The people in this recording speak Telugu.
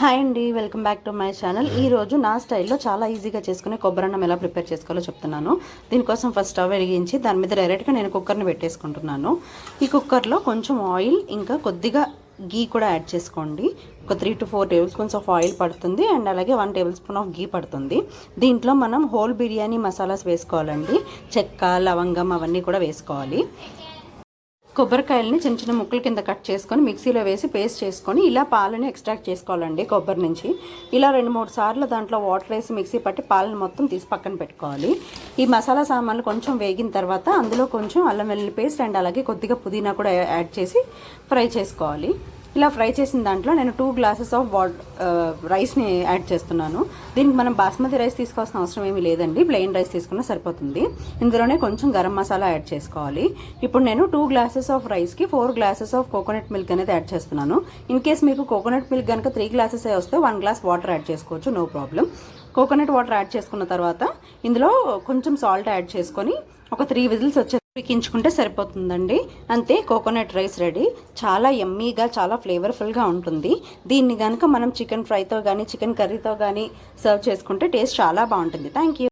హాయ్ అండి welcome back to my channel. ఈ రోజు నా స్టైల్లో చాలా ఈజీగా చేసుకునే కొబ్బరన్నం ఎలా ప్రిపేర్ చేసుకోవాలో చెప్తున్నాను. దీనికోసం ఫస్ట్ స్టవ్ వెలిగించి దాని మీద డైరెక్ట్గా నేను కుక్కర్ని పెట్టేసుకుంటున్నాను. ఈ కుక్కర్లో కొంచెం ఆయిల్ ఇంకా కొద్దిగా గీ కూడా యాడ్ చేసుకోండి. ఒక three to four table spoons of oil పడుతుంది అండ్ అలాగే one table spoon of ghee పడుతుంది. దీంట్లో మనం హోల్ బిర్యానీ మసాలాస్ వేసుకోవాలండి. చెక్క లవంగం అవన్నీ కూడా వేసుకోవాలి. కొబ్బరికాయలని చిన్న చిన్న ముక్కల కింద కట్ చేసుకొని మిక్సీలో వేసి పేస్ట్ చేసుకొని ఇలా పాలని ఎక్స్ట్రాక్ట్ చేసుకోవాలండి కొబ్బరి నుంచి. ఇలా రెండు మూడు సార్లు దాంట్లో వాటర్ వేసి మిక్సీ పట్టి పాలను మొత్తం తీసి పక్కన పెట్టుకోవాలి. ఈ మసాలా సామాన్లు కొంచెం వేగిన తర్వాత అందులో కొంచెం అల్లం వెల్లుల్లి పేస్ట్ అండ్ అలాగే కొద్దిగా పుదీనా కూడా యాడ్ చేసి ఫ్రై చేసుకోవాలి. ఇలా ఫ్రై చేసిన దాంట్లో నేను టూ గ్లాసెస్ ఆఫ్ వాట్ రైస్ని యాడ్ చేస్తున్నాను. దీనికి మనం బాస్మతి రైస్ తీసుకోవాల్సిన అవసరం ఏమీ లేదండి. ప్లెయిన్ రైస్ తీసుకున్నా సరిపోతుంది. ఇందులోనే కొంచెం గరం మసాలా యాడ్ చేసుకోవాలి. ఇప్పుడు నేను టూ గ్లాసెస్ ఆఫ్ రైస్కి four glasses of coconut milk అనేది యాడ్ చేస్తున్నాను. ఇన్ కేస్ మీకు కోకోనట్ మిల్క్ కనుక త్రీ గ్లాసెస్ వస్తే వన్ గ్లాస్ వాటర్ యాడ్ చేసుకోవచ్చు. No problem coconut water add చేసుకున్న తర్వాత ఇందులో కొంచెం సాల్ట్ యాడ్ చేసుకొని ఒక త్రీ విజిల్స్ వచ్చే ఉడికించుకుంటే సరిపోతుందండి. అంతే కోకోనట్ రైస్ రెడీ. చాలా ఎమ్మీగా చాలా ఫ్లేవర్ఫుల్గా ఉంటుంది. దీన్ని కనుక మనం చికెన్ ఫ్రైతో కానీ చికెన్ కర్రీతో కానీ సర్వ్ చేసుకుంటే టేస్ట్ చాలా బాగుంటుంది. Thank you